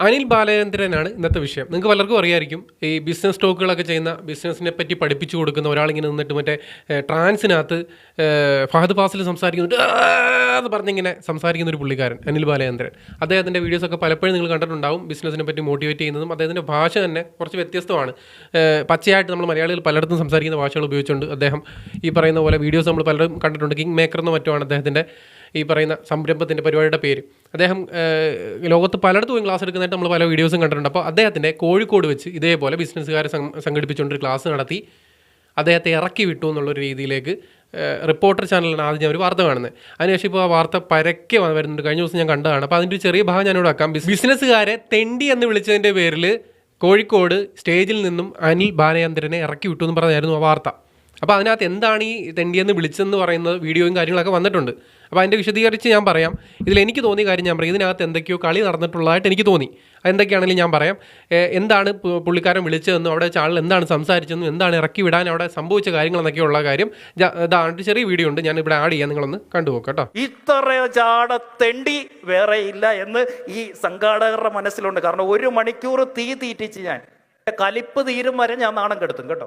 അനിൽ ബാലചന്ദ്രനാണ് ഇന്നത്തെ വിഷയം. നിങ്ങൾക്ക് പലർക്കും അറിയായിരിക്കും ഈ ബിസിനസ് സ്റ്റോക്കുകളൊക്കെ ചെയ്യുന്ന ബിസിനസ്സിനെ പറ്റി പഠിപ്പിച്ചു കൊടുക്കുന്ന ഒരാളിങ്ങനെ നിന്നിട്ട് മറ്റേ ട്രാൻസിനകത്ത് ഫഹദ് ഫാസിൽ സംസാരിക്കുന്നുണ്ട് എന്ന് പറഞ്ഞിങ്ങനെ സംസാരിക്കുന്ന ഒരു പുള്ളിക്കാരൻ അനിൽ ബാലചന്ദ്രൻ. അദ്ദേഹത്തിന്റെ വീഡിയോസൊക്കെ പലപ്പോഴും നിങ്ങൾ കണ്ടിട്ടുണ്ടാവും ബിസിനസ്സിനെ പറ്റി മോട്ടിവേറ്റ് ചെയ്യുന്നതും അദ്ദേഹത്തിന്റെ ഭാഷ തന്നെ കുറച്ച് വ്യത്യസ്തമാണ്. പച്ചയായിട്ട് നമ്മൾ മലയാളികൾ പലയിടത്തും സംസാരിക്കുന്ന ഭാഷകൾ ഉപയോഗിച്ചുകൊണ്ട് അദ്ദേഹം ഈ പറയുന്ന പോലെ വീഡിയോസ് നമ്മൾ പലരും കണ്ടിട്ടുണ്ട്. കിങ് മേക്കർ എന്ന് മറ്റുമാണ് അദ്ദേഹത്തിന്റെ ഈ പറയുന്ന സംരംഭത്തിന്റെ പരിപാടിയുടെ പേര്. അദ്ദേഹം ലോകത്ത് പലയിടത്തും പോയി ക്ലാസ് എടുക്കുന്നതായിട്ട് നമ്മൾ പല വീഡിയോസും കണ്ടിട്ടുണ്ട്. അപ്പോൾ അദ്ദേഹത്തിന്റെ കോഴിക്കോട് വെച്ച് ഇതേപോലെ ബിസിനസ്സുകാരെ സംഘടിപ്പിച്ചുകൊണ്ട് ക്ലാസ് നടത്തി. അദ്ദേഹത്തെ ഇറക്കി വിട്ടു എന്നുള്ളൊരു രീതിയിലേക്ക് റിപ്പോർട്ടർ ചാനലിലാണ് ആദ്യം ഞാൻ ഒരു വാർത്ത കാണുന്നത്. അതിനുശേഷം ഇപ്പോൾ ആ വാർത്ത പരക്കെ വരുന്നുണ്ട്. കഴിഞ്ഞ ദിവസം ഞാൻ കണ്ടതാണ്. അപ്പോൾ അതിന്റെ ഒരു ചെറിയ ഭാഗം ഞാനിവിടെ വെക്കാം. ബിസ്- ബിസിനസ്സുകാരെ തെണ്ടി എന്ന് വിളിച്ചതിന്റെ പേരിൽ കോഴിക്കോട് സ്റ്റേജിൽ നിന്നും അനിൽ ബാലചന്ദ്രനെ ഇറക്കി വിട്ടു എന്ന് പറഞ്ഞായിരുന്നു ആ വാർത്ത. അപ്പോൾ അതിനകത്ത് എന്താണ് ഈ തെണ്ടിയെന്ന് വിളിച്ചെന്ന് പറയുന്ന വീഡിയോയും കാര്യങ്ങളൊക്കെ വന്നിട്ടുണ്ട്. അപ്പോൾ അതിന്റെ വിശദീകരിച്ച് ഞാൻ പറയാം. ഇതിൽ എനിക്ക് തോന്നിയ കാര്യം ഞാൻ പറയാം. ഇതിനകത്ത് എന്തൊക്കെയോ കളി നടന്നിട്ടുള്ളതായിട്ട് എനിക്ക് തോന്നി. എന്തൊക്കെയാണെങ്കിലും ഞാൻ പറയാം. എന്താണ് പുള്ളിക്കാരൻ വിളിച്ചതെന്നും അവിടെ ചാനൽ എന്താണ് സംസാരിച്ചതെന്നും എന്താണ് ഇറക്കി വിടാൻ അവിടെ സംഭവിച്ച കാര്യങ്ങൾ കാര്യങ്ങളെന്നൊക്കെയുള്ള കാര്യം ഇതാണ് ചെറിയ വീഡിയോ ഉണ്ട്. ഞാൻ ഇവിടെ ആഡ് ചെയ്യാൻ നിങ്ങളൊന്ന് കണ്ടുപോക്കാം കേട്ടോ. ഇത്ര ചാടത്തെണ്ടി തെണ്ടി വേറെ ഇല്ല എന്ന് ഈ സംഘാടകരുടെ മനസ്സിലുണ്ട്. കാരണം ഒരു മണിക്കൂർ തീ തീറ്റിച്ച് ഞാൻ. കലിപ്പ് തീരും വരെ ഞാൻ നാണം കെടുത്തും കേട്ടോ.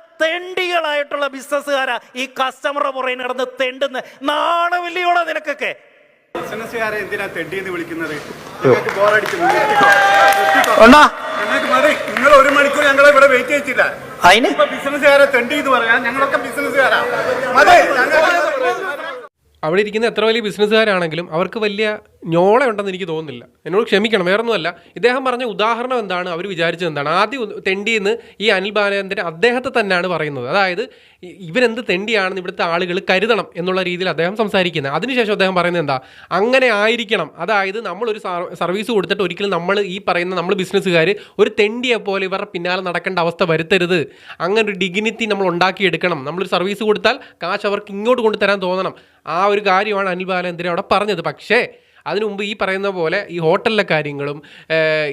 തെണ്ടികളായിട്ടുള്ള ബിസിനസ്സുകാരാ ഈ കസ്റ്റമറുടെ പുറകെ നടന്ന് തെണ്ടുന്ന. നാണമില്ലയോടെ നിനക്കൊക്കെ? ബിസിനസ്സുകാരെ എന്തിനാ തെണ്ടിയെന്ന് വിളിക്കുന്നത്. അണ്ണാ. ഞങ്ങൾക്ക് മതി. നിങ്ങൾ ഒരു മണിക്കൂർ ഞങ്ങളെ ഇവിടെ വെയിറ്റ് ചെയ്യിച്ചില്ല അതിന് ഇപ്പൊ ബിസിനസ്സുകാരെ തെണ്ടി എന്ന് ഞങ്ങളൊക്കെ ബിസിനസ്സുകാരാ. മതി. ഞങ്ങൾക്ക് അവിടെ ഇരിക്കുന്ന എത്ര വലിയ ബിസിനസ്സുകാരാണെങ്കിലും അവർക്ക് വലിയ ഞോള ഉണ്ടെന്ന് എനിക്ക് തോന്നുന്നില്ല. എന്നോട് ക്ഷമിക്കണം വേറൊന്നുമല്ല. ഇദ്ദേഹം പറഞ്ഞ ഉദാഹരണം എന്താണ്? അവർ വിചാരിച്ചത് എന്താണ്? ആദ്യം തെണ്ടിയെന്ന് ഈ അനിൽ ബാലചന്ദ്രൻ അദ്ദേഹത്തെ തന്നെയാണ് പറയുന്നത്. അതായത് ഇവരെന്ത് തെണ്ടിയാണെന്ന് ഇവിടുത്തെ ആളുകൾ കരുതണം എന്നുള്ള രീതിയിൽ അദ്ദേഹം സംസാരിക്കുന്നത്. അതിനുശേഷം അദ്ദേഹം പറയുന്നത് എന്താ? അങ്ങനെ ആയിരിക്കണം. അതായത് നമ്മളൊരു സാർ- സർവീസ് കൊടുത്തിട്ട് ഒരിക്കലും നമ്മൾ ഈ പറയുന്ന നമ്മൾ ബിസിനസ്സുകാർ ഒരു തെണ്ടിയെ പോലെ ഇവരുടെ പിന്നാലെ നടക്കേണ്ട അവസ്ഥ വരുത്തരുത്. അങ്ങനെ ഒരു ഡിഗ്നിറ്റി നമ്മൾ ഉണ്ടാക്കിയെടുക്കണം. നമ്മളൊരു സർവീസ് കൊടുത്താൽ കാശ് അവർക്ക് ഇങ്ങോട്ട് കൊണ്ടുതരാൻ തോന്നണം. ആ ഒരു കാര്യമാണ് അനിൽ ബാലേന്ദ്രൻ അവിടെ പറഞ്ഞത്. പക്ഷേ അതിനു മുമ്പ് ഈ പറയുന്ന പോലെ ഈ ഹോട്ടലിലെ കാര്യങ്ങളും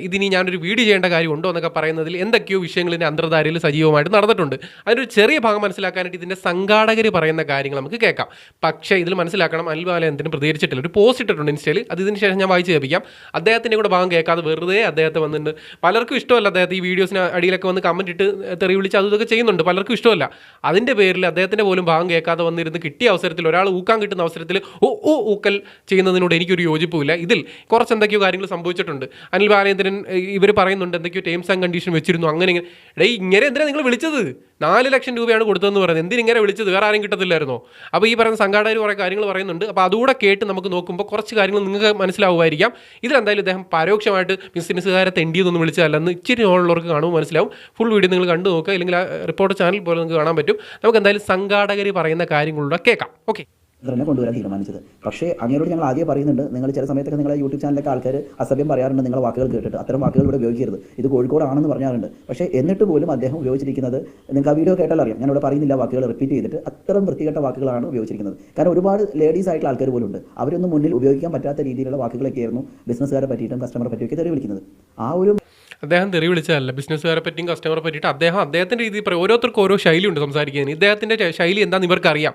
ഇതിനി ഞാനൊരു വീട് ചെയ്യേണ്ട കാര്യമുണ്ടോ എന്നൊക്കെ പറയുന്നതിൽ എന്തൊക്കെയോ വിഷയങ്ങൾ ഇതിന്റെ അന്തർധാരയിൽ സജീവമായിട്ട് നടന്നിട്ടുണ്ട്. അതിനൊരു ചെറിയ ഭാഗം മനസ്സിലാക്കാനായിട്ട് ഇതിന്റെ സംഘാടകർ പറയുന്ന കാര്യങ്ങൾ നമുക്ക് കേൾക്കാം. പക്ഷേ ഇതിൽ മനസ്സിലാക്കണം അനിൽ എന്തിനും പ്രതികരിച്ചിട്ടില്ല. ഒരു പോസ്റ്റ് ഇട്ടിട്ടുണ്ട് ഇൻസ്റ്റയിൽ. അത് ഇതിന് ശേഷം ഞാൻ വായിച്ച് കേൾപ്പിക്കാം. അദ്ദേഹത്തിന്റെ കൂടെ ഭാഗം കേൾക്കാതെ വെറുതെ അദ്ദേഹത്തെ വന്നിട്ടുണ്ട് പലർക്കും ഇഷ്ടമല്ല അദ്ദേഹത്തെ ഈ വീഡിയോസിന് അടിയിലൊക്കെ വന്ന് കമന്റ് ഇട്ട് തെറി വിളിച്ച് അതൊക്കെ ചെയ്യുന്നുണ്ട്. പലർക്കും ഇഷ്ടമല്ല. അതിന്റെ പേരിൽ അദ്ദേഹത്തിന്റെ പോലും ഭാഗം കേൾക്കാതെ വന്നിരുന്ന് കിട്ടിയ അവസരത്തിൽ ഒരാൾ ഊക്കാൻ കിട്ടുന്ന അവസരത്തിൽ ഓ ഓ ഊക്കൽ ചെയ്യുന്നതിനോട് എനിക്കൊരു യോജിപ്പുമില്ല. ഇതിൽ കുറച്ച് എന്തൊക്കെയോ കാര്യങ്ങൾ സംഭവിച്ചിട്ടുണ്ട്. അനിൽ ബാലേന്ദ്രൻ ഇവർ പറയുന്നുണ്ട് എന്തൊക്കെയോ ടേംസ് ആൻഡ് കണ്ടീഷൻ വെച്ചിരുന്നു. അങ്ങനെ ഇങ്ങനെ. ഡേ ഇങ്ങനെ എന്തിനാണ് നിങ്ങൾ വിളിച്ചത്? നാല് ലക്ഷം രൂപയാണ് കൊടുത്തതെന്ന് പറയുന്നത്. എന്തിനിങ്ങനെ വിളിച്ചത്? വേറെ ആരും കിട്ടത്തില്ലായിരുന്നോ? അപ്പോൾ ഈ പറയുന്ന സംഘാടകർ കുറേ കാര്യങ്ങൾ പറയുന്നുണ്ട്. അപ്പോൾ അതുകൂടെ കേട്ട് നമുക്ക് നോക്കുമ്പോൾ കുറച്ച് കാര്യങ്ങൾ നിങ്ങൾക്ക് മനസ്സിലാവുമായിരിക്കാം. ഇതിലെന്തായാലും ഇദ്ദേഹം പരോക്ഷമായിട്ട് ബിസിനസ്സുകാരെ തെണ്ടിയതൊന്നും വിളിച്ചതല്ലെന്ന് ഇച്ചിരി ഉള്ളവർക്ക് കാണുമ്പോൾ മനസ്സിലാവും. ഫുൾ വീഡിയോ നിങ്ങൾ കണ്ടു നോക്കുക. അല്ലെങ്കിൽ ആ റിപ്പോർട്ടർ ചാനൽ പോലെ നിങ്ങൾക്ക് കാണാൻ പറ്റും. നമുക്ക് എന്തായാലും സംഘാടകർ പറയുന്ന കാര്യങ്ങളിലൂടെ കേൾക്കാം. ഓക്കെ തന്നെ കൊണ്ടുവരാൻ തീരുമാനിച്ചത്. പക്ഷേ അങ്ങനെയോട് ഞങ്ങൾ ആദ്യം പറയുന്നുണ്ട് നിങ്ങൾ ചില സമയത്തൊക്കെ നിങ്ങളെ യൂട്യൂബ് ചാനലിലൊക്കെ ആൾക്കാർ അസഭ്യം പറയാറുണ്ട് നിങ്ങളെ വാക്കുകൾ കേട്ടിട്ട്. അത്തരം വാക്കുകൾ ഇവിടെ ഉപയോഗിക്കരുത്. ഇത് കോഴിക്കോടാണെന്ന് പറഞ്ഞാറുണ്ട്. പക്ഷേ എന്നിട്ട് പോലും അദ്ദേഹം ഉപയോഗിച്ചിരിക്കുന്നത് നിങ്ങൾക്ക് ആ വീഡിയോ കേട്ടാൽ അറിയാം. ഞാനിവിടെ പറയുന്നില്ല വാക്കുകൾ റിപ്പീറ്റ് ചെയ്തിട്ട്. അത്തരം വൃത്തികെട്ട വാക്കുകളാണ് ഉപയോഗിച്ചിരിക്കുന്നത്. കാരണം ഒരുപാട് ലേഡീസ് ആയിട്ടുള്ള ആൾക്കാർ പോലും ഉണ്ട്. അവരൊന്നും മുന്നിൽ ഉപയോഗിക്കാൻ പറ്റാത്ത രീതിയിലുള്ള വാക്കുകളൊക്കെയായിരുന്നു ബിസിനസ്സുകാരെ പറ്റിയിട്ടും കസ്റ്റമറെ പറ്റിയൊക്കെ തെറി വിളിക്കുന്നത് ആ ഒരു അദ്ദേഹം തെറി വിളിച്ചതല്ല. ബിസിനസ്സുകാരെ പറ്റിയും കസ്റ്റമറെ പറ്റിയിട്ട് അദ്ദേഹം അദ്ദേഹത്തിന്റെ രീതിയിൽ ഓരോരുത്തർക്കും ഓരോ ശൈലിയുണ്ട് സംസാരിക്കാൻ. ഇദ്ദേഹത്തിന്റെ ശൈലി എന്താണെന്ന് ഇവർക്കറിയാം.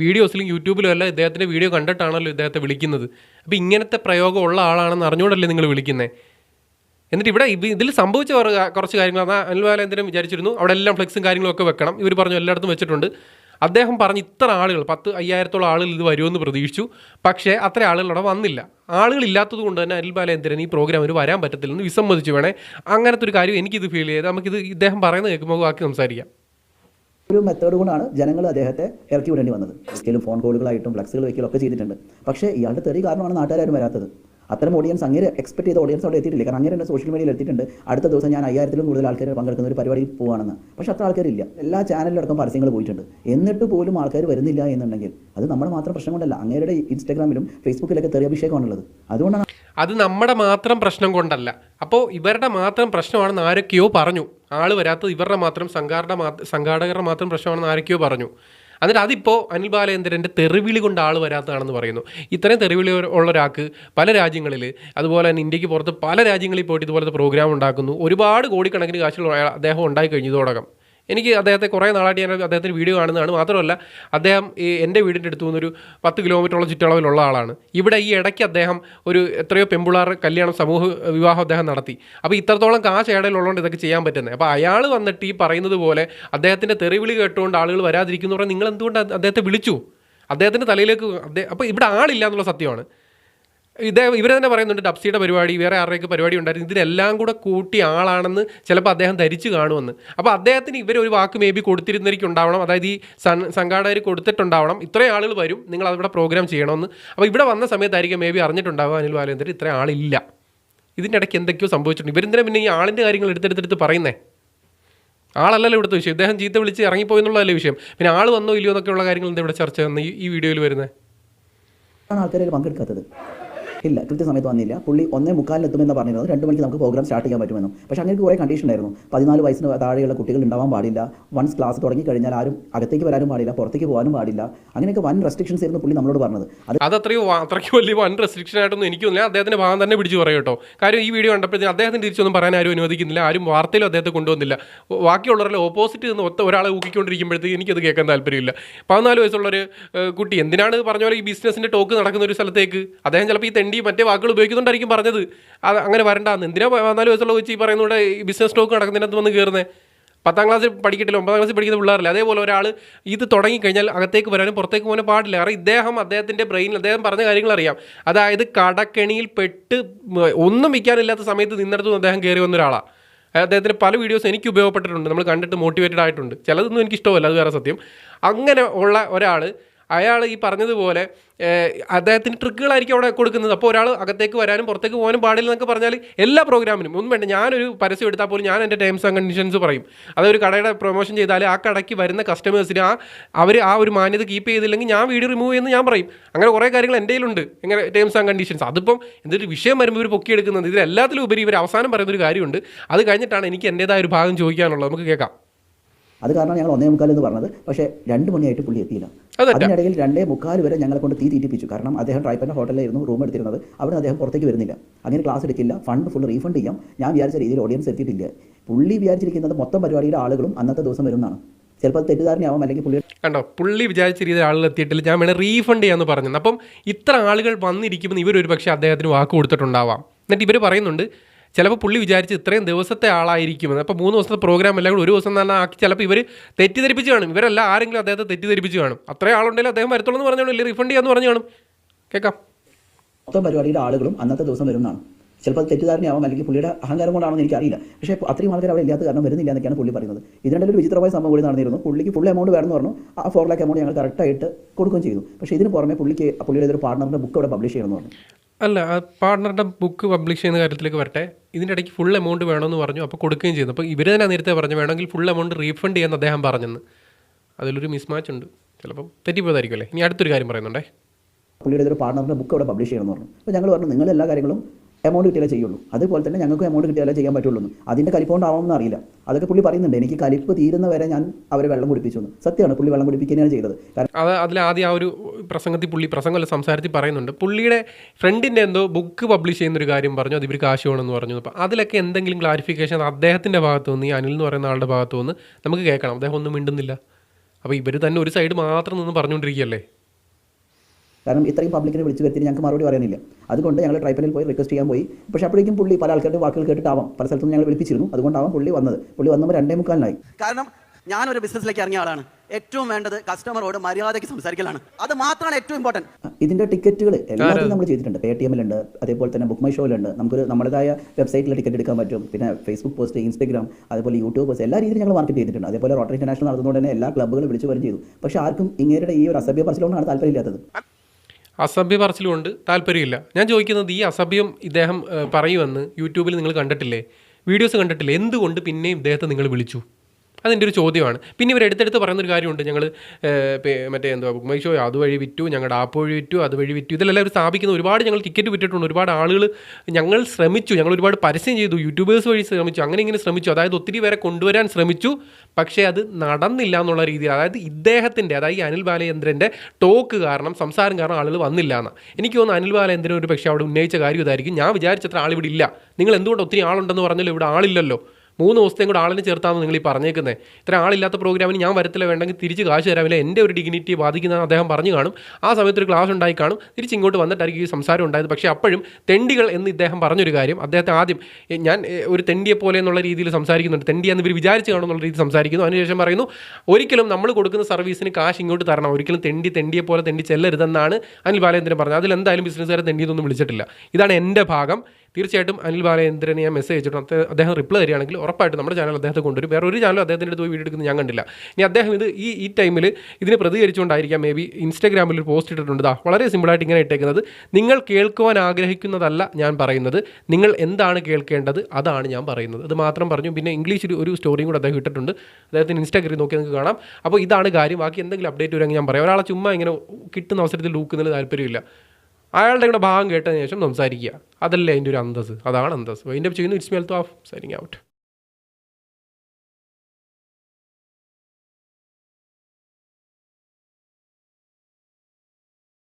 വീഡിയോസിലും യൂട്യൂബിലും അല്ല ഇദ്ദേഹത്തിന്റെ വീഡിയോ കണ്ടിട്ടാണല്ലോ ഇദ്ദേഹത്തെ വിളിക്കുന്നത്. അപ്പോൾ ഇങ്ങനത്തെ പ്രയോഗം ഉള്ള ആളാണെന്ന് അറിഞ്ഞുകൊണ്ടല്ലേ നിങ്ങൾ വിളിക്കുന്നത് എന്നിട്ട് ഇവിടെ ഇവ- ഇതിൽ സംഭവിച്ച കുറച്ച് കാര്യങ്ങൾ അനിൽ ബാലേന്ദ്രൻ വിചാരിച്ചിരുന്നു. അവിടെ എല്ലാം ഫ്ലെക്സും കാര്യങ്ങളൊക്കെ വെക്കണം. ഇവർ പറഞ്ഞു എല്ലായിടത്തും വെച്ചിട്ടുണ്ട്. അദ്ദേഹം പറഞ്ഞ് ഇത്ര ആളുകൾ പത്ത് അയ്യായിരത്തോളം ആളുകൾ ഇത് വരുമെന്ന് പ്രതീക്ഷിച്ചു. പക്ഷേ അത്ര ആളുകൾ അവിടെ വന്നില്ല. ആളുകൾ ഇല്ലാത്തത് കൊണ്ട് തന്നെ അനിൽ ബാലേന്ദ്രൻ ഈ പ്രോഗ്രാമിന് വരാൻ പറ്റത്തില്ലെന്ന് വിസമ്മതിച്ചു വേണേ. അങ്ങനത്തെ ഒരു കാര്യം എനിക്കിത് ഫീൽ ചെയ്ത് നമുക്കിത് ഇദ്ദേഹം പറയുന്നത് കേൾക്കുമ്പോൾ ബാക്കി സംസാരിക്കാം. ഒരു മെത്തേഡ് കൊണ്ടാണ് ജനങ്ങൾ അദ്ദേഹത്തെ ഇറക്കി വിടേണ്ടി വന്നത്. ഫോൺ കോളുകളായിട്ടും ഫ്ലക്സുകൾ വയ്ക്കലും ഒക്കെ ചെയ്തിട്ടുണ്ട്. പക്ഷേ ഇയാളുടെ തെറി കാരണമാണ് നാട്ടുകാരും വരാത്തത്. അത്തരം ഓഡിയൻസ് അങ്ങനെ എക്സ്പെക്ട് ചെയ്ത ഓഡിയൻസ് അവിടെ എത്തിയിട്ടില്ല. കാരണം അങ്ങനെ സോഷ്യൽ മീഡിയയിൽ എത്തിയിട്ടുണ്ട്. അടുത്ത ദിവസം ഞാൻ അയ്യായിരത്തിലും കൂടുതൽ ആൾക്കാർ പങ്കെടുക്കുന്ന ഒരു പരിപാടിയിൽ പോകുകയാണെന്ന് പക്ഷേ അത്ര ആൾക്കാരില്ല. എല്ലാ ചാനലിലടക്കം പരസ്യങ്ങൾ പോയിട്ടുണ്ട്. എന്നിട്ട് പോലും ആൾക്കാർ വരുന്നില്ല എന്നുണ്ടെങ്കിൽ അത് നമ്മുടെ മാത്രം പ്രശ്നം കൊണ്ടല്ല. അങ്ങേരുടെ ഇൻസ്റ്റാഗ്രാമിലും ഫേസ്ബുക്കിലൊക്കെ തെറി അഭിഷേകമാണുള്ളത്. അതുകൊണ്ടാണ് അത് നമ്മുടെ മാത്രം പ്രശ്നം കൊണ്ടല്ല. അപ്പോൾ ഇവരുടെ മാത്രം പ്രശ്നമാണെന്ന് ആരൊക്കെയോ പറഞ്ഞു. ആൾ വരാത്തത് ഇവരുടെ മാത്രം സംഘാടക മാത്രം സംഘാടകരുടെ മാത്രം പ്രശ്നമാണെന്ന് ആരൊക്കെയോ പറഞ്ഞു. എന്നിട്ട് അതിപ്പോൾ അനിൽ ബാലേന്ദ്രന്റെ തെറിവിളി കൊണ്ട് ആൾ വരാത്തതാണെന്ന് പറയുന്നു. ഇത്രയും തെറിവിളി ഉള്ള ഒരാൾക്ക് പല രാജ്യങ്ങളിൽ അതുപോലെ തന്നെ ഇന്ത്യയ്ക്ക് പുറത്ത് പല രാജ്യങ്ങളിൽ പോയിട്ട് ഇതുപോലത്തെ പ്രോഗ്രാം ഉണ്ടാക്കുന്നു. ഒരുപാട് കോടിക്കണക്കിന് അയാൾ- അദ്ദേഹം ഉണ്ടായി കഴിഞ്ഞതോടകം എനിക്ക് അദ്ദേഹത്തെ കുറേ നാളായിട്ട് ഞാൻ അദ്ദേഹത്തിന് വീഡിയോ കാണുന്നതാണ്. മാത്രമല്ല അദ്ദേഹം ഈ എന്റെ വീടിന്റെ അടുത്ത് നിന്നൊരു പത്ത് കിലോമീറ്ററോളം ചുറ്റളവിലുള്ള ആളാണ്. ഇവിടെ ഈ ഇടയ്ക്ക് അദ്ദേഹം ഒരു എത്രയോ പെമ്പിളാർ കല്യാണം സമൂഹ വിവാഹം അദ്ദേഹം നടത്തി. അപ്പോൾ ഇത്രത്തോളം കാശ് ഇടയിലുള്ളതുകൊണ്ട് ഇതൊക്കെ ചെയ്യാൻ പറ്റുന്നത്. അപ്പോൾ അയാൾ വന്നിട്ട് ഈ പറയുന്നത് പോലെ അദ്ദേഹത്തിന്റെ തെറിവിളി കേട്ടുകൊണ്ട് ആളുകൾ വരാതിരിക്കുന്നു പറഞ്ഞാൽ നിങ്ങൾ എന്തുകൊണ്ട് അദ്ദേഹത്തെ വിളിച്ചു? അദ്ദേഹത്തിന്റെ തലയിലേക്ക് അദ്ദേഹം അപ്പോൾ ഇവിടെ ആളില്ല എന്നുള്ള സത്യമാണ്. ഇതേ ഇവർ തന്നെ പറയുന്നുണ്ട് ഡബ്സിയുടെ പരിപാടി വേറെ ആരുടെയൊക്കെ പരിപാടി ഉണ്ടായിരുന്നു. ഇതിനെല്ലാം കൂടെ കൂട്ടി ആളാണെന്ന് ചിലപ്പോൾ അദ്ദേഹം ധരിച്ചു കാണുമെന്ന്. അപ്പോൾ അദ്ദേഹത്തിന് ഇവർ ഒരു വാക്ക് മേ ബി കൊടുത്തിരുന്നവരിക്കുണ്ടാവണം അതായത് ഈ സംഘാടകർ കൊടുത്തിട്ടുണ്ടാവണം. ഇത്രയും ആളുകൾ വരും നിങ്ങൾ അവിടെ പ്രോഗ്രാം ചെയ്യണമെന്ന്. അപ്പോൾ ഇവിടെ വന്ന സമയത്തായിരിക്കും മേ ബി അറിഞ്ഞിട്ടുണ്ടാവുക അനിൽ ബാലേന്ദ്രൻ. ഇത്രയും ആളില്ല. ഇതിന്റെ ഇടയ്ക്ക് എന്തൊക്കെയോ സംഭവിച്ചിട്ടുണ്ട്. ഇവരെന്തിനാ പിന്നെ ഈ ആളിന്റെ കാര്യങ്ങൾ എടുത്തെടുത്തെടുത്ത് പറയുന്നേ? ആളല്ലല്ലോ ഇവിടുത്തെ വിഷയം. ഇദ്ദേഹം ചീത്ത വിളിച്ച് ഇറങ്ങിപ്പോയി എന്നുള്ളതല്ലേ വിഷയം. പിന്നെ ആൾ വന്നോ ഇല്ലയോ എന്നൊക്കെയുള്ള കാര്യങ്ങൾ എന്താ ഇവിടെ ചർച്ച ചെയ്യുന്നത് ഈ വീഡിയോയിൽ വരുന്നത് ആൾക്കാരെ പങ്കെടുക്കാത്തത്. ഇല്ല കൃത്യസമയത്ത് വന്നില്ല. പുള്ളി ഒന്നേ മുക്കാലിന് എത്തുമെന്ന് പറഞ്ഞിരുന്നത്. രണ്ട് മണിക്ക് നമുക്ക് പ്രോഗ്രാം സ്റ്റാർട്ട് ചെയ്യാൻ പറ്റുമെന്നും. പക്ഷേ അങ്ങനെ കുറേ കണ്ടീഷൻ ഉണ്ടായിരുന്നു. പതിനാല് വയസ്സിന് താഴെയുള്ള കുട്ടികൾ ഉണ്ടാവാൻ പാടില്ല. വൺസ് ക്ലാസ് തുടങ്ങി കഴിഞ്ഞാൽ ആരും അകത്തേക്ക് വരാനും പാടില്ല പുറത്തേക്ക് പോകാനും പാടില്ല. അങ്ങനെയൊക്കെ വൺ റെസ്ട്രിക്ഷൻസ് ആയിരുന്നു പുള്ളി നമ്മളോട് പറഞ്ഞത്. അത് അത്രയും അത്രയോ അത്രയ്ക്ക് വലിയ വൺ റെസ്ട്രിക്ഷൻ ആയിട്ടൊന്നും എനിക്ക് അദ്ദേഹത്തിന്റെ ഭാഗം തന്നെ പിടിച്ചു പറയും കേട്ടോ. കാര്യം ഈ വീഡിയോ കണ്ടപ്പോഴത്തേക്കും അദ്ദേഹത്തിന് തിരിച്ചൊന്നും പറയാൻ ആരും അനുവദിക്കുന്നില്ല. ആരും വാർത്തയിലും അദ്ദേഹത്തെ കൊണ്ടുവന്നില്ല. ബാക്കിയുള്ളവരെ ഓപ്പോസിറ്റ് നിന്ന് ഒത്ത ഒരാളെ ഊക്കിക്കൊണ്ടിരിക്കുമ്പോഴത്തേക്ക് എനിക്കത് കേൾക്കാൻ താല്പര്യമില്ല. പതിനാല് വയസ്സുള്ള ഒരു കുട്ടി എന്തിനാണ് പറഞ്ഞ പോലെ ഈ ബിസിനസിന്റെ ടോക്ക് നടക്കുന്ന ഒരു സ്ഥലത്തേക്ക്? അദ്ദേഹം ചിലപ്പോൾ ഈ തെണ്ടി മറ്റേ വാക്കുകൾ ഉപയോഗിക്കുന്നുണ്ടായിരിക്കും പറഞ്ഞത്. അത് അങ്ങനെ വരണ്ടാന്ന്. എന്തിനാ പതിനാല് വയസ്സുള്ള വെച്ച് ഈ ബിസിനസ് ടോക്ക് നടക്കുന്നതിനകത്ത് വന്ന് കയറുന്നത് പത്താം ക്ലാസ്സിൽ പഠിക്കട്ടില്ല ഒമ്പതാം ക്ലാസ്സിൽ പഠിക്കുന്ന പിള്ളേരല്ല. അതേപോലെ ഒരാൾ ഇത് തുടങ്ങിക്കഴിഞ്ഞാൽ അകത്തേക്ക് വരാനും പുറത്തേക്ക് പോകാനും പാടില്ല. കാരണം ഇദ്ദേഹം അദ്ദേഹത്തിന്റെ ബ്രെയിനിൽ അദ്ദേഹം പറഞ്ഞ കാര്യങ്ങൾ അറിയാം അതായത് കടക്കെണിയിൽ പെട്ട് ഒന്നും വിൽക്കാനില്ലാത്ത സമയത്ത് നിന്നിടത്തുനിന്ന് അദ്ദേഹം കയറി വന്ന ഒരാളാണ് അദ്ദേഹത്തിന്റെ പല വീഡിയോസ് എനിക്ക് ഉപയോഗപ്പെട്ടിട്ടുണ്ട്. നമ്മൾ കണ്ടിട്ട് മോട്ടിവേറ്റഡ് ആയിട്ടുണ്ട്. ചിലതൊന്നും എനിക്ക് ഇഷ്ടമല്ല അത് വേറെ സത്യം. അങ്ങനെ ഉള്ള ഒരാൾ അയാൾ ഈ പറഞ്ഞതുപോലെ അദ്ദേഹത്തിന് ട്രിക്കുകളായിരിക്കും അവിടെ കൊടുക്കുന്നത്. അപ്പോൾ ഒരാൾ അകത്തേക്ക് വരാനും പുറത്തേക്ക് പോകാനും പാടില്ല എന്നൊക്കെ പറഞ്ഞാൽ എല്ലാ പ്രോഗ്രാമിനും ഒന്നും വേണ്ട. ഞാനൊരു പരസ്യം എടുത്താൽ പോലും ഞാൻ എന്റെ ടേംസ് ആൻഡ് കണ്ടീഷൻസ് പറയും. അതൊരു കടയുടെ പ്രൊമോഷൻ ചെയ്താൽ ആ കടയ്ക്ക് വരുന്ന കസ്റ്റമേഴ്സിന് ആ അവർ ആ ഒരു മാന്യത കീപ്പ് ചെയ്തില്ലെങ്കിൽ ഞാൻ വീഡിയോ റിമൂവ് ചെയ്യുമെന്ന് ഞാൻ പറയും. അങ്ങനെ കുറേ കാര്യങ്ങൾ എന്റെ കയ്യിലുണ്ട്. ഇങ്ങനെ ടേംസ് ആൻഡ് കണ്ടീഷൻസ് അതിപ്പം എന്തൊരു വിഷയം വരുമ്പോൾ ഇവർ പൊക്കിയെടുക്കുന്നത്. ഇതിലെല്ലാത്തിലും ഉപരി ഇവർ അവസാനം പറയുന്നൊരു കാര്യമുണ്ട്. അത് കഴിഞ്ഞിട്ടാണ് എനിക്ക് എന്റേതായ ഒരു ഭാഗം ചോദിക്കാനുള്ളത്. നമുക്ക് കേൾക്കാം. അത് കാരണം ഞങ്ങൾ ഒന്നേ മുക്കാൽ എന്ന് പറഞ്ഞത്. പക്ഷേ രണ്ട് മണിയായിട്ട് പുള്ളി എത്തിയില്ല. അതിനിടയിൽ രണ്ടേ മുക്കാൽ വരെ ഞങ്ങളെ കൊണ്ട് തീ തീറ്റിപ്പിച്ചു. കാരണം അദ്ദേഹം ട്രൈപ്പന്റെ ഹോട്ടലിലായിരുന്നു റൂം എടുത്തിരുന്നത്. അവിടെ അദ്ദേഹം പുറത്തേക്ക് വരുന്നില്ല. അങ്ങനെ ക്ലാസ് എടുക്കില്ല ഫണ്ട് ഫുൾ റീഫണ്ട് ചെയ്യാം. ഞാൻ വിചാരിച്ച രീതിയിൽ ഓഡിയൻസ് എത്തിയിട്ടില്ല. പുള്ളി വിചാരിച്ചിരിക്കുന്നത് മൊത്തം പരിപാടിയുടെ ആളുകളും അന്നത്തെ ദിവസം വരുന്നതാണ്. ചിലപ്പോൾ തെറ്റിദ്ധാരണയാവാം. അല്ലെങ്കിൽ പുള്ളി കണ്ടോ? പുള്ളി വിചാരിച്ച രീതിയിൽ ആളുകൾ എത്തിയിട്ടില്ല. ഞാൻ വേണേൽ റീഫണ്ട് ചെയ്യാമെന്ന് പറഞ്ഞു അപ്പം ഇത്ര ആളുകൾ വന്നിരിക്കുമ്പോൾ ഇവർ ഒരു പക്ഷേ അദ്ദേഹത്തിന് വാക്ക് കൊടുത്തിട്ടുണ്ടാവാം. എന്നിട്ട് ഇവർ പറയുന്നുണ്ട് ചിലപ്പോൾ പുള്ളി വിചാരിച്ച് ഇത്രയും ദിവസത്തെ ആളായിരിക്കുമെന്ന് അപ്പോൾ മൂന്ന് ദിവസത്തെ പ്രോഗ്രാം എല്ലാം കൂടി ഒരു ദിവസം തന്നെ ആക്കി ചിലപ്പോൾ ഇവർ തെറ്റിദ്ധരിപ്പിച്ച് കാണും. ഇവരല്ല ആരെങ്കിലും അദ്ദേഹത്തെ തെറ്റിദ്ധരിപ്പിച്ച് കാണും. അത്രയും ആളുണ്ടെങ്കിൽ അദ്ദേഹം വരത്തുള്ളൂ എന്ന് പറഞ്ഞോളൂ ഇല്ലേ റീഫണ്ട് ചെയ്യാന്ന് പറഞ്ഞു കാണും. കേൾക്കാം. മൊത്തം പരിപാടിയുടെ ആളുകളും അന്നത്തെ ദിവസം വരുന്നതാണ്. ചിലപ്പോൾ അത് തെറ്റിദ്ധാരണയാവാം അല്ലെങ്കിൽ പുള്ളിയുടെ അഹങ്കാരം കൊണ്ടാണെന്ന് എനിക്കറിയില്ല. പക്ഷേ അത്രയും ആൾക്കാർ അവിടെ ഇല്ലാത്ത കാരണം വരുന്നില്ല എന്നൊക്കെയാണ് പുള്ളി പറയുന്നത്. ഇതിനിടയിൽ ഒരു വിചിത്രമായ സംഭവം കൂടി നടന്നിരുന്നു. പുള്ളിക്ക് ഫുൾ എമൗണ്ട് വേണമെന്ന് പറഞ്ഞു. ആ ഫോർ ലാക്ക് എമൗണ്ട് ഞങ്ങൾ കറക്റ്റായിട്ട് കൊടുക്കുകയും ചെയ്തു. പക്ഷേ ഇതിന് പുറമെ പുള്ളിക്ക് പുള്ളിയുടെ ഒരു പാർട്ണറിന്റെ ബുക്ക് അവിടെ പബ്ലിഷ് ചെയ്യണമെന്ന് പറഞ്ഞു. അല്ല പാർട്ണറുടെ ബുക്ക് പബ്ലിഷ് ചെയ്യുന്ന കാര്യത്തിലേക്ക് വരട്ടെ. ഇതിന്റെ ഇടയ്ക്ക് ഫുൾ എമൗണ്ട് വേണമെന്ന് പറഞ്ഞു അപ്പോൾ കൊടുക്കുകയും ചെയ്തു. അപ്പോൾ ഇവർ തന്നെ നേരത്തെ പറഞ്ഞു വേണമെങ്കിൽ ഫുൾ എമൗണ്ട് റീഫണ്ട് ചെയ്യാൻ അദ്ദേഹം പറഞ്ഞെന്ന്. അതിലൊരു മിസ്മാച്ച് ഉണ്ട്. ചിലപ്പം തെറ്റിപ്പോയതായിരിക്കും അല്ലേ ഇനി അടുത്തൊരു കാര്യം പറയുന്നുണ്ടേ. പുള്ളിയുടെ ഒരു പാർട്ണറിന്റെ ബുക്ക് അവിടെ പബ്ലിഷ് ചെയ്യണമെന്ന് പറഞ്ഞു. അപ്പോൾ ഞങ്ങൾ പറഞ്ഞു നിങ്ങൾ എല്ലാ കാര്യങ്ങളും എമൗണ്ട് കിട്ടിയാലേ ചെയ്യുള്ളൂ. അതുപോലെ തന്നെ ഞങ്ങൾക്ക് എമൗണ്ട് കിട്ടിയാലേ ചെയ്യാൻ പറ്റുള്ളൂ അതിന്റെ കലിപ്പോണ്ടാവുമെന്ന് അറിയില്ല. അതൊക്കെ പുള്ളി പറയുന്നുണ്ട്. എനിക്ക് കലിപ്പ് തീരുന്ന വരെ ഞാൻ അവരെ വെള്ളം കുടിപ്പിച്ചു സത്യമാണ് പുള്ളി വെള്ളം കുടിപ്പിക്കുകയാണ് ചെയ്തത്. അത് അതിൽ ആദ്യം ആ ഒരു പ്രസംഗത്തിൽ പുള്ളി പ്രസംഗമല്ല സംസാരത്തിൽ പറയുന്നുണ്ട്. പുള്ളിയുടെ ഫ്രണ്ടിന്റെ എന്തോ ബുക്ക് പബ്ലിഷ് ചെയ്യുന്ന ഒരു കാര്യം പറഞ്ഞു. അത് ഇവർ കാശ് വേണമെന്ന് പറഞ്ഞു. അപ്പോൾ അതിലൊക്കെ എന്തെങ്കിലും ക്ലാരിഫിക്കേഷൻ അദ്ദേഹത്തിന്റെ ഭാഗത്തു നിന്ന് ഈ അനിൽ എന്ന് പറയുന്ന ആളുടെ ഭാഗത്തു നിന്ന് നമുക്ക് കേൾക്കണം. അദ്ദേഹം ഒന്നും മിണ്ടുന്നില്ല. അപ്പോൾ ഇവർ തന്നെ ഒരു സൈഡ് മാത്രം നിന്ന് പറഞ്ഞുകൊണ്ടിരിക്കുകയല്ലേ? കാരണം ഇത്രയും പബ്ലിക്കിനെ വിളിച്ചു വരുത്തി ഞങ്ങൾക്ക് മറുപടി പറയാനില്ല. അതുകൊണ്ട് ഞങ്ങൾ ട്രൈബനിൽ പോയി റിക്വസ്റ്റ് ചെയ്യാൻ പോയി. പക്ഷേ അപ്പോഴേക്കും പുള്ളി പല ആൾക്കാരുടെ വാക്കുകൾ കേട്ടിട്ടാവാം. പല സ്ഥലത്തും ഞങ്ങൾ വിളിപ്പിച്ചിരുന്നു. അതുകൊണ്ടാവാം പുള്ളി വന്നത്. പുള്ളി വന്നപ്പോൾ രണ്ടേ മുക്കാലിനായി. കാരണം ഞാനൊരു ബിസിനസ്സിലേക്ക് ഇറങ്ങിയ ആളാണ്. ഏറ്റവും വേണ്ടത് കസ്റ്റമറോട് മര്യാദയ്ക്ക് സംസാരിക്കലാണ്. അത് മാത്രമാണ് ഏറ്റവും ഇമ്പോർട്ടന്റ് ഇതിന്റെ ടിക്കറ്റുകൾ എല്ലാവരും നമ്മൾ ചെയ്തിട്ടുണ്ട്. പേ ടി എമ്മിലുണ്ട് അതേപോലെ തന്നെ ബുക്ക് മൈ ഷോയിലുണ്ട് നമുക്കൊരു നമ്മുടേതായ വെബ്സൈറ്റിൽ ടിക്കറ്റ് എടുക്കാൻ പറ്റും. പിന്നെ ഫേസ്ബുക്ക് പോസ്റ്റ് ഇൻസ്റ്റാഗ്രാം അതേപോലെ യൂട്യൂബ് പോസ്റ്റ് എല്ലാ രീതിയിലും ഞങ്ങൾ മാർക്കറ്റ് ചെയ്തിട്ടുണ്ട്. അതേപോലെ റോട്ടറി ഇന്റർനാഷണൽ നടത്തുന്നതുകൊണ്ട് തന്നെ എല്ലാ ക്ലബ്ബുകളും വിളിച്ചു വരും ചെയ്തു. പക്ഷേ ആർക്കും ഇങ്ങേരുടെ ഈ ഒരു അസഭ്യ പറച്ചിലുകൊണ്ടാണ് താല്പര്യമില്ലാത്തത്. അസഭ്യ പറച്ചിലുകൊണ്ട് താല്പര്യമില്ല. ഞാൻ ചോദിക്കുന്നത് ഈ അസഭ്യം ഇദ്ദേഹം പറയുമെന്ന് യൂട്യൂബിൽ നിങ്ങൾ കണ്ടിട്ടില്ലേ? വീഡിയോസ് കണ്ടിട്ടില്ലേ? എന്തുകൊണ്ട് പിന്നെയും ഇദ്ദേഹത്തെ നിങ്ങൾ വിളിച്ചു? അതിന്റെ ഒരു ചോദ്യമാണ്. പിന്നെ ഇവർ എടുത്തെടുത്ത് പറയുന്നൊരു കാര്യമുണ്ട്. ഞങ്ങൾ മറ്റേ എന്തോ ബുക്ക് മൈ ഷോ അതുവഴി വിറ്റു ഞങ്ങളുടെ ആപ്പ് വഴി വിറ്റു അതുവഴി വിറ്റു ഇതിലെല്ലാം അവർ സ്ഥാപിക്കുന്ന ഒരുപാട് ഞങ്ങൾ ടിക്കറ്റ് വിറ്റിട്ടുണ്ട്. ഒരുപാട് ആളുകൾ ഞങ്ങൾ ശ്രമിച്ചു. ഞങ്ങൾ ഒരുപാട് പരസ്യം ചെയ്തു. യൂട്യൂബേഴ്സ് വഴി ശ്രമിച്ചു. അങ്ങനെ ഇങ്ങനെ ശ്രമിച്ചു. അതായത് ഒത്തിരി പേരെ കൊണ്ടുവരാൻ ശ്രമിച്ചു. പക്ഷേ അത് നടന്നില്ല എന്നുള്ള രീതിയിൽ അതായത് ഇദ്ദേഹത്തിന്റെ അതായത് അനിൽ ബാലചന്ദ്രന്റെ ടോക്ക് കാരണം സംസാരം കാരണം ആളുകൾ വന്നില്ല എന്ന്. എനിക്ക് തോന്നുന്നു അനിൽ ബാലചന്ദ്രൻ ഒരു പക്ഷേ അവിടെ ഉന്നയിച്ച കാര്യം ഇതായിരിക്കും. ഞാൻ വിചാരിച്ചത്ര ആളിവിടെ ഇല്ല. നിങ്ങൾ എന്തുകൊണ്ട് ഒത്തിരി ആളുണ്ടെന്ന് പറഞ്ഞാലും ഇവിടെ ആളില്ലല്ലോ. മൂന്ന് ദിവസത്തെയും കൂടെ ആളിനെ ചേർത്താന്ന് നിങ്ങൾ ഈ പറഞ്ഞേക്കുന്നത് ഇത്ര ആളില്ലാത്ത പ്രോഗ്രാമിന് ഞാൻ വരത്തില്ല വേണ്ടെങ്കിൽ തിരിച്ച് കാശ് തരാമില്ല എന്റെ ഒരു ഡിഗ്നിറ്റിയെ ബാധിക്കുന്നതെന്ന് അദ്ദേഹം പറഞ്ഞു കാണും. ആ സമയത്ത് ഒരു ക്ലാസ് ഉണ്ടായി കാണും. തിരിച്ച് ഇങ്ങോട്ട് വന്നിട്ടായിരിക്കും ഈ സംസാരം ഉണ്ടായത്. പക്ഷേ അപ്പോഴും തെണ്ടികൾ എന്ന് ഇദ്ദേഹം പറഞ്ഞൊരു കാര്യം അദ്ദേഹത്തെ ആദ്യം ഞാൻ ഒരു തെണ്ടിയെ പോലെ എന്നുള്ള രീതിയിൽ സംസാരിക്കുന്നുണ്ട്. തെണ്ടി എന്ന് ഇവർ വിചാരിച്ച് കാണും എന്നുള്ള രീതിയിൽ സംസാരിക്കുന്നു. അതിനുശേഷം പറയുന്നു ഒരിക്കലും നമ്മൾ കൊടുക്കുന്ന സർവീസിന് കാശ് ഇങ്ങോട്ട് തരണം. ഒരിക്കലും തെണ്ടി തെണ്ടിയെ പോലെ തെണ്ടി ചെല്ലരുതെന്നാണ് അനിൽ ബാലേന്ദ്രൻ പറഞ്ഞത്. അതിലെന്തായാലും ബിസിനസ്സുകാരെ തെണ്ടിയെന്നൊന്നും വിളിച്ചിട്ടില്ല. ഇതാണ് എന്റെ ഭാഗം. തീർച്ചയായിട്ടും അനിൽ ബാലേന്ദ്രനെ ഞാൻ മെസ്സേജ് അയച്ചിട്ടുണ്ട്. അദ്ദേഹം- റിപ്ലൈ തരികയാണെങ്കിൽ ഉറപ്പായിട്ടും നമ്മുടെ ചാനൽ അദ്ദേഹത്തെ കൊണ്ടുവരും. വേറെ ഒരു ചാനലും അദ്ദേഹത്തിന്റെ അടുത്ത് വീഡിയോ എടുക്കുന്നത് ഞാൻ കണ്ടില്ല. ഇനി അദ്ദേഹം ഇത് ഈ ഈ ടൈമിൽ ഇതിന് പ്രതികരിച്ചുകൊണ്ടായിരിക്കാം മേ ബി ഇൻസ്റ്റാഗ്രാമിൽ ഒരു പോസ്റ്റ് ഇട്ടിട്ടുണ്ട്. ദാ വളരെ സിമ്പിളായിട്ട് ഇങ്ങനെ ഇട്ടേക്കുന്നത്. നിങ്ങൾ കേൾക്കുവാൻ ആഗ്രഹിക്കുന്നതല്ല ഞാൻ പറയുന്നത്. നിങ്ങൾ എന്താണ് കേൾക്കേണ്ടത് അതാണ് ഞാൻ പറയുന്നത്. അത് മാത്രം പറഞ്ഞു. പിന്നെ ഇംഗ്ലീഷിൽ ഒരു സ്റ്റോറിയും കൂടെ അദ്ദേഹം ഇട്ടിട്ടുണ്ട്. അദ്ദേഹത്തിന് ഇൻസ്റ്റാഗ്രാമിൽ നോക്കി നിങ്ങൾക്ക് കാണാം. അപ്പോൾ ഇതാണ് കാര്യം. ബാക്കി എന്തെങ്കിലും അപ്ഡേറ്റ് വരുമെങ്കിൽ ഞാൻ പറയാം. ഒരാളെ ചുമ്മാ ഇങ്ങനെ കിട്ടുന്ന അവസരത്തിൽ ലൂക്കുന്നതിന് താല്പര്യമില്ല. അയാളുടെ കൂടെ ഭാഗം കേട്ടതിന് ശേഷം സംസാരിക്കുക. അതല്ലേ അതിന്റെ ഒരു അന്തസ് അതാണ് അന്തസ് വൈൻഡപ്പ് ചെയ്യുന്നു it's melt of signing out